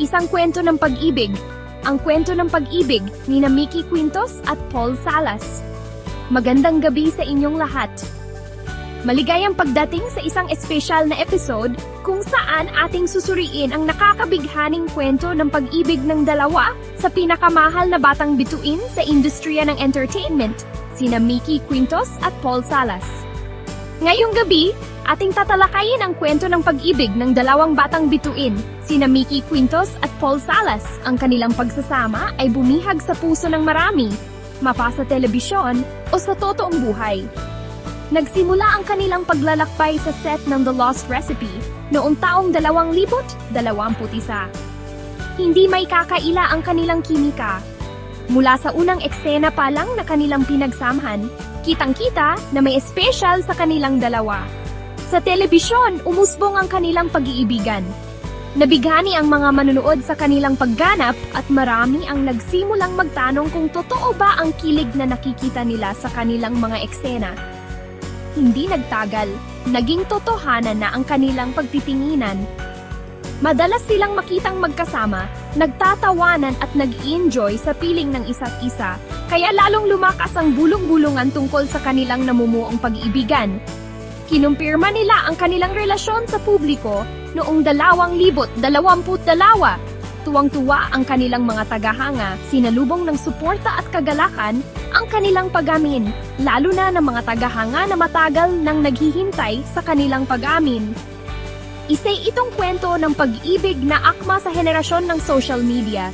Isang kwento ng pag-ibig. Ang kwento ng pag-ibig ni na Mickey Quintos at Paul Salas. Magandang gabi sa inyong lahat. Maligayang pagdating sa isang espesyal na episode kung saan ating susuriin ang nakakabighaning kwento ng pag-ibig ng dalawa sa pinakamahal na batang bituin sa industriya ng entertainment, sina Mickey Quintos at Paul Salas. Ngayong gabi, ating tatalakayin ang kwento ng pag-ibig ng dalawang batang bituin, sina Mickey Quintos at Paul Salas. Ang kanilang pagsasama ay bumihag sa puso ng marami, mapa sa telebisyon o sa totoong buhay. Nagsimula ang kanilang paglalakbay sa set ng The Lost Recipe noong taong 2021. Hindi may kakaila ang kanilang kimika. Mula sa unang eksena pa lang na kanilang pinagsamahan, kitang-kita na may espesyal sa kanilang dalawa. Sa telebisyon, umusbong ang kanilang pag-iibigan. Nabighani ang mga manunood sa kanilang pagganap at marami ang nagsimulang magtanong kung totoo ba ang kilig na nakikita nila sa kanilang mga eksena. Hindi nagtagal, naging totohanan na ang kanilang pagtitinginan. Madalas silang makitang magkasama, nagtatawanan at nag-enjoy sa piling ng isa't isa, kaya lalong lumakas ang bulong-bulungan tungkol sa kanilang namumuong pag-iibigan. Kinumpirma nila ang kanilang relasyon sa publiko noong 2022. Tuwang-tuwa ang kanilang mga tagahanga, sinalubong ng suporta at kagalakan ang kanilang pag-amin, lalo na ng mga tagahanga na matagal nang naghihintay sa kanilang pag-amin. Isay itong kwento ng pag-ibig na akma sa henerasyon ng social media.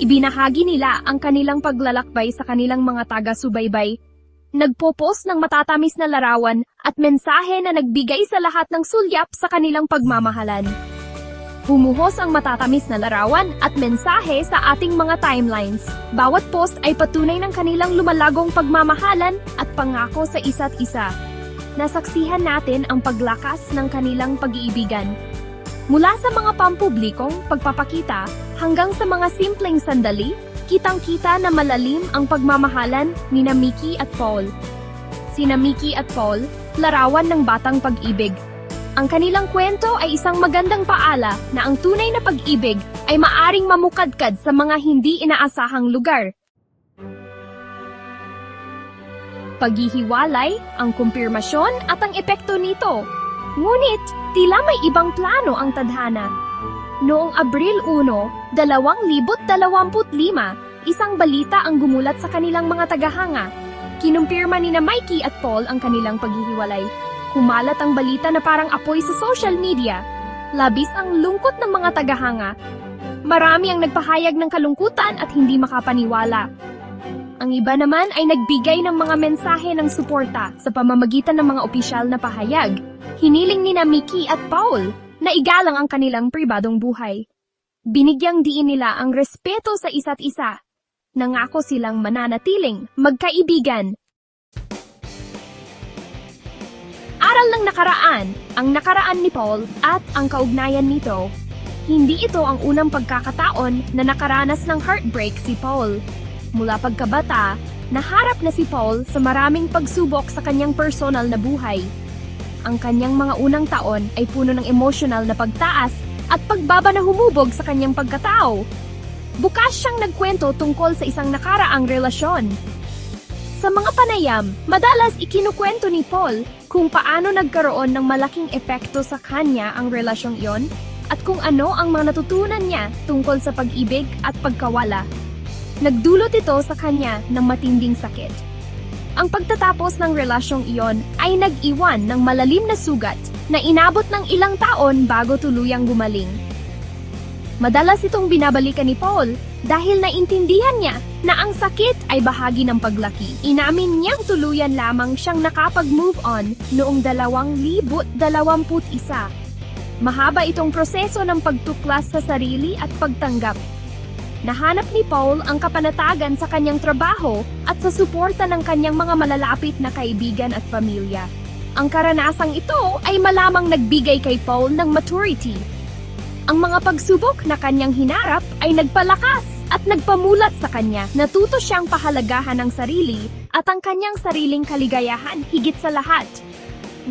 Ibinahagi nila ang kanilang paglalakbay sa kanilang mga taga-subaybay. Nagpo-post ng matatamis na larawan at mensahe na nagbigay sa lahat ng sulyap sa kanilang pagmamahalan. Bumuhos ang matatamis na larawan at mensahe sa ating mga timelines. Bawat post ay patunay ng kanilang lumalagong pagmamahalan at pangako sa isa't isa. Nasaksihan natin ang paglakas ng kanilang pag-iibigan. Mula sa mga pampublikong pagpapakita hanggang sa mga simpleng sandali, kitang-kita na malalim ang pagmamahalan ni na Mickey at Paul. Sina Mickey at Paul, larawan ng batang pag-ibig. Ang kanilang kwento ay isang magandang paala na ang tunay na pag-ibig ay maaring mamukadkad sa mga hindi inaasahang lugar. Paghihiwalay, ang kumpirmasyon at ang epekto nito. Ngunit, tila may ibang plano ang tadhana. Noong Abril 1, 2025, isang balita ang gumulat sa kanilang mga tagahanga. Kinumpirma ni na Mikey at Paul ang kanilang paghihiwalay. Kumalat ang balita na parang apoy sa social media. Labis ang lungkot ng mga tagahanga. Marami ang nagpahayag ng kalungkutan at hindi makapaniwala. Ang iba naman ay nagbigay ng mga mensahe ng suporta sa pamamagitan ng mga opisyal na pahayag. Hiniling ni na Mickey at Paul na igalang ang kanilang pribadong buhay. Binigyang diin nila ang respeto sa isa't isa. Nangako silang mananatiling magkaibigan Aral ng nakaraan, ang nakaraan ni Paul at ang kaugnayan nito. Hindi ito ang unang pagkakataon na nakaranas ng heartbreak si Paul. Mula pagkabata, naharap na si Paul sa maraming pagsubok sa kanyang personal na buhay. Ang kanyang mga unang taon ay puno ng emosyonal na pagtaas at pagbaba na humubog sa kanyang pagkatao. Bukas siyang nagkwento tungkol sa isang nakaraang relasyon. Sa mga panayam, madalas ikinukwento ni Paul kung paano nagkaroon ng malaking epekto sa kanya ang relasyong iyon at kung ano ang mga natutunan niya tungkol sa pag-ibig at pagkawala. Nagdulot ito sa kanya ng matinding sakit. Ang pagtatapos ng relasyong iyon ay nag-iwan ng malalim na sugat na inabot ng ilang taon bago tuluyang gumaling. Madalas itong binabalikan ni Paul dahil naintindihan niya na ang sakit ay bahagi ng paglaki. Inamin niyang tuluyan lamang siyang nakapag-move on noong 2021. Mahaba itong proseso ng pagtuklas sa sarili at pagtanggap. Nahanap ni Paul ang kapanatagan sa kanyang trabaho at sa suporta ng kanyang mga malalapit na kaibigan at pamilya. Ang karanasang ito ay malamang nagbigay kay Paul ng maturity ang mga pagsubok na kanyang hinarap ay nagpalakas at nagpamulat sa kanya. Natuto siyang pahalagahan ng sarili at ang kanyang sariling kaligayahan higit sa lahat.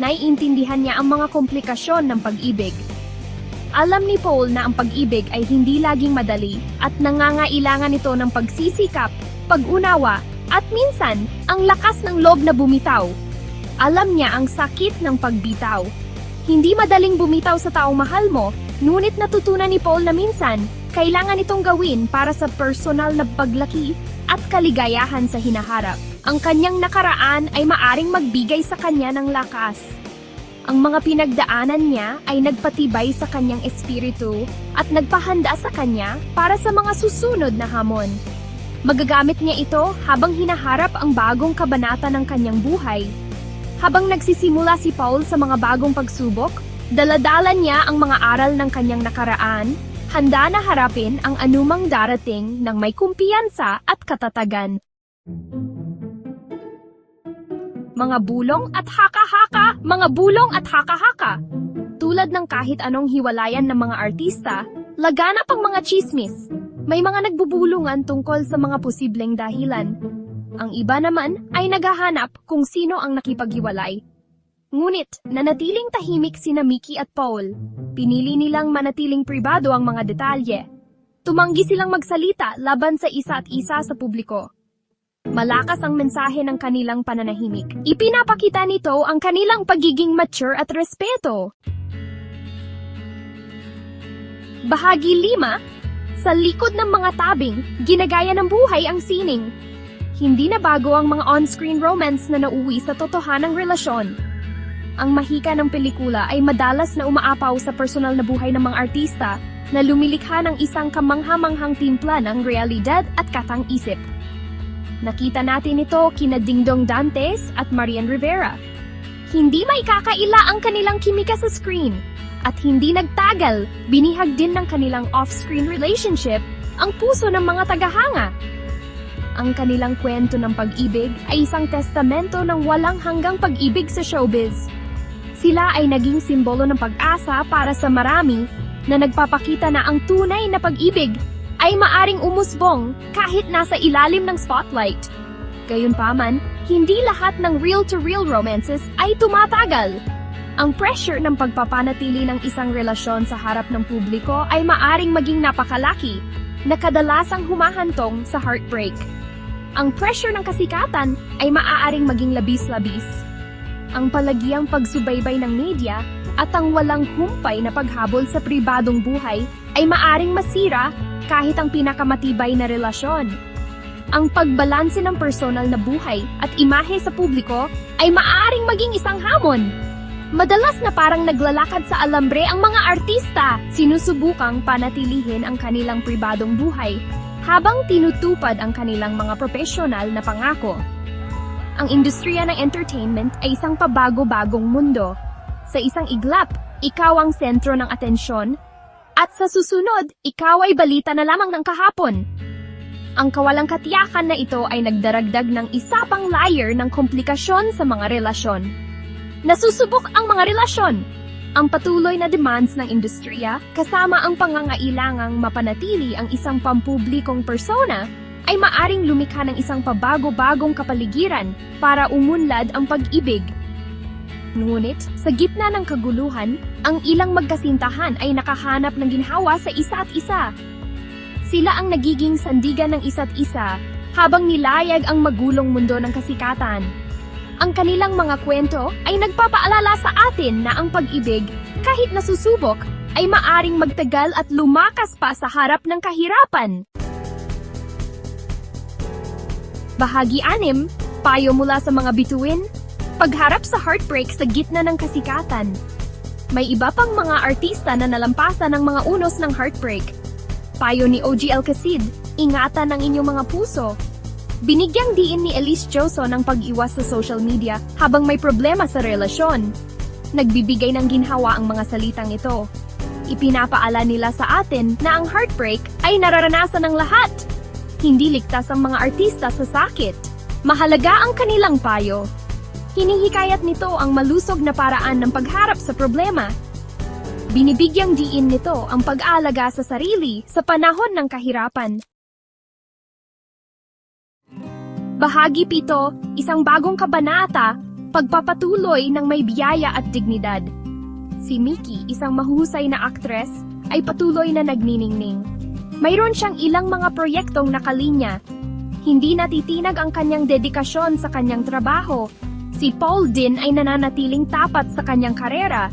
Naiintindihan niya ang mga komplikasyon ng pag-ibig. Alam ni Paul na ang pag-ibig ay hindi laging madali at nangangailangan ito ng pagsisikap, pag-unawa, at minsan, ang lakas ng loob na bumitaw. Alam niya ang sakit ng pagbitaw. Hindi madaling bumitaw sa taong mahal mo, ngunit natutunan ni Paul na minsan, kailangan itong gawin para sa personal na paglaki at kaligayahan sa hinaharap. Ang kanyang nakaraan ay maaring magbigay sa kanya ng lakas. Ang mga pinagdaanan niya ay nagpatibay sa kanyang espiritu at nagpahanda sa kanya para sa mga susunod na hamon. Magagamit niya ito habang hinaharap ang bagong kabanata ng kanyang buhay. Habang nagsisimula si Paul sa mga bagong pagsubok, daladala niya ang mga aral ng kanyang nakaraan, handa na harapin ang anumang darating ng may kumpiyansa at katatagan. Mga bulong at haka-haka, mga bulong at haka-haka. Tulad ng kahit anong hiwalayan ng mga artista, laganap ang mga chismis. May mga nagbubulungan tungkol sa mga posibleng dahilan. Ang iba naman ay naghahanap kung sino ang nakipaghiwalay. Ngunit, nanatiling tahimik sina Mickey at Paul. Pinili nilang manatiling pribado ang mga detalye. Tumanggi silang magsalita laban sa isa at isa sa publiko. Malakas ang mensahe ng kanilang pananahimik. Ipinapakita nito ang kanilang pagiging mature at respeto. Bahagi 5, sa likod ng mga tabing, ginagaya ng buhay ang sining. Hindi na bago ang mga on-screen romance na nauwi sa totohanang relasyon. Ang mahika ng pelikula ay madalas na umaapaw sa personal na buhay ng mga artista na lumilikha ng isang kamanghamanghang timpla ng realidad at katang-isip. Nakita natin ito kina Dingdong Dantes at Marian Rivera. Hindi may kakaila ang kanilang kimika sa screen at hindi nagtagal, binihag din ng kanilang off-screen relationship ang puso ng mga tagahanga. Ang kanilang kwento ng pag-ibig ay isang testamento ng walang hanggang pag-ibig sa showbiz. Sila ay naging simbolo ng pag-asa para sa marami na nagpapakita na ang tunay na pag-ibig ay maaring umusbong kahit nasa ilalim ng spotlight. Gayunpaman, hindi lahat ng real-to-real romances ay tumatagal. Ang pressure ng pagpapanatili ng isang relasyon sa harap ng publiko ay maaring maging napakalaki na kadalasang humahantong sa heartbreak. Ang pressure ng kasikatan ay maaaring maging labis-labis. Ang palagiang pagsubaybay ng media at ang walang humpay na paghabol sa pribadong buhay ay maaring masira kahit ang pinakamatibay na relasyon. Ang pagbalanse ng personal na buhay at imahe sa publiko ay maaaring maging isang hamon. Madalas na parang naglalakad sa alambre ang mga artista, sinusubukang panatilihin ang kanilang pribadong buhay habang tinutupad ang kanilang mga profesional na pangako. Ang industriya ng entertainment ay isang pabago-bagong mundo. Sa isang iglap, ikaw ang sentro ng atensyon at sa susunod, ikaw ay balita na lamang ng kahapon. Ang kawalang katiyakan na ito ay nagdaragdag ng isa pang layer ng komplikasyon sa mga relasyon. Nasusubok ang mga relasyon. Ang patuloy na demands ng industriya kasama ang pangangailangang mapanatili ang isang pampublikong persona ay maaring lumikha ng isang pabago-bagong kapaligiran para umunlad ang pag-ibig Ngunit, sa gitna ng kaguluhan, ang ilang magkasintahan ay nakahanap ng ginhawa sa isa't isa. Sila ang nagiging sandigan ng isa't isa habang nilayag ang magulong mundo ng kasikatan. Ang kanilang mga kwento ay nagpapaalala sa atin na ang pag-ibig, kahit nasusubok, ay maaring magtagal at lumakas pa sa harap ng kahirapan. Bahagi 6, payo mula sa mga bituin, Pagharap sa heartbreak sa gitna ng kasikatan. May iba pang mga artista na nalampasan ng mga unos ng heartbreak. Payo ni OG Alcacid, ingatan ang inyong mga puso. Binigyang diin ni Elise Joso ng pag-iwas sa social media habang may problema sa relasyon. Nagbibigay ng ginhawa ang mga salitang ito. Ipinapaala nila sa atin na ang heartbreak ay nararanasan ng lahat. Hindi ligtas ang mga artista sa sakit. Mahalaga ang kanilang payo Hinihikayat nito ang malusog na paraan ng pagharap sa problema. Binibigyang diin nito ang pag-aalaga sa sarili sa panahon ng kahirapan. Bahagi pito, isang bagong kabanata, pagpapatuloy ng may biyaya at dignidad. Si Mickey, isang mahusay na aktres, ay patuloy na nagniningning. Mayroon siyang ilang mga proyektong nakalinya. Hindi natitinag ang kanyang dedikasyon sa kanyang trabaho. Si Paul din ay nananatiling tapat sa kanyang karera.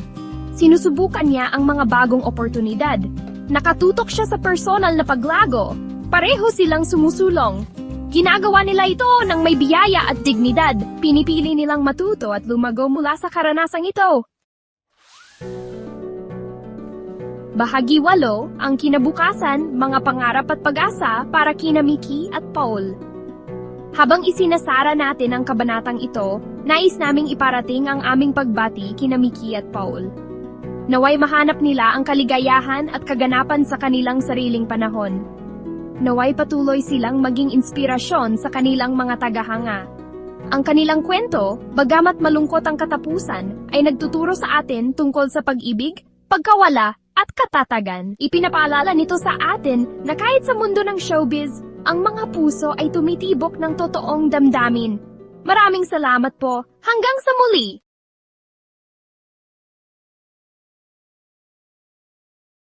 Sinusubukan niya ang mga bagong oportunidad. Nakatutok siya sa personal na paglago. Pareho silang sumusulong. Ginagawa nila ito ng may biyaya at dignidad. Pinipili nilang matuto at lumago mula sa karanasang ito. Bahagi walo, ang kinabukasan, mga pangarap at pag-asa para kina Mickey at Paul. Habang isinasara natin ang kabanatang ito, nais naming iparating ang aming pagbati kina Mickey at Paul. Naway mahanap nila ang kaligayahan at kaganapan sa kanilang sariling panahon. Naway patuloy silang maging inspirasyon sa kanilang mga tagahanga. Ang kanilang kwento, bagamat malungkot ang katapusan, ay nagtuturo sa atin tungkol sa pag-ibig, pagkawala, at katatagan. Ipinapaalala nito sa atin na kahit sa mundo ng showbiz, ang mga puso ay tumitibok ng totoong damdamin. Maraming salamat po. Hanggang sa muli!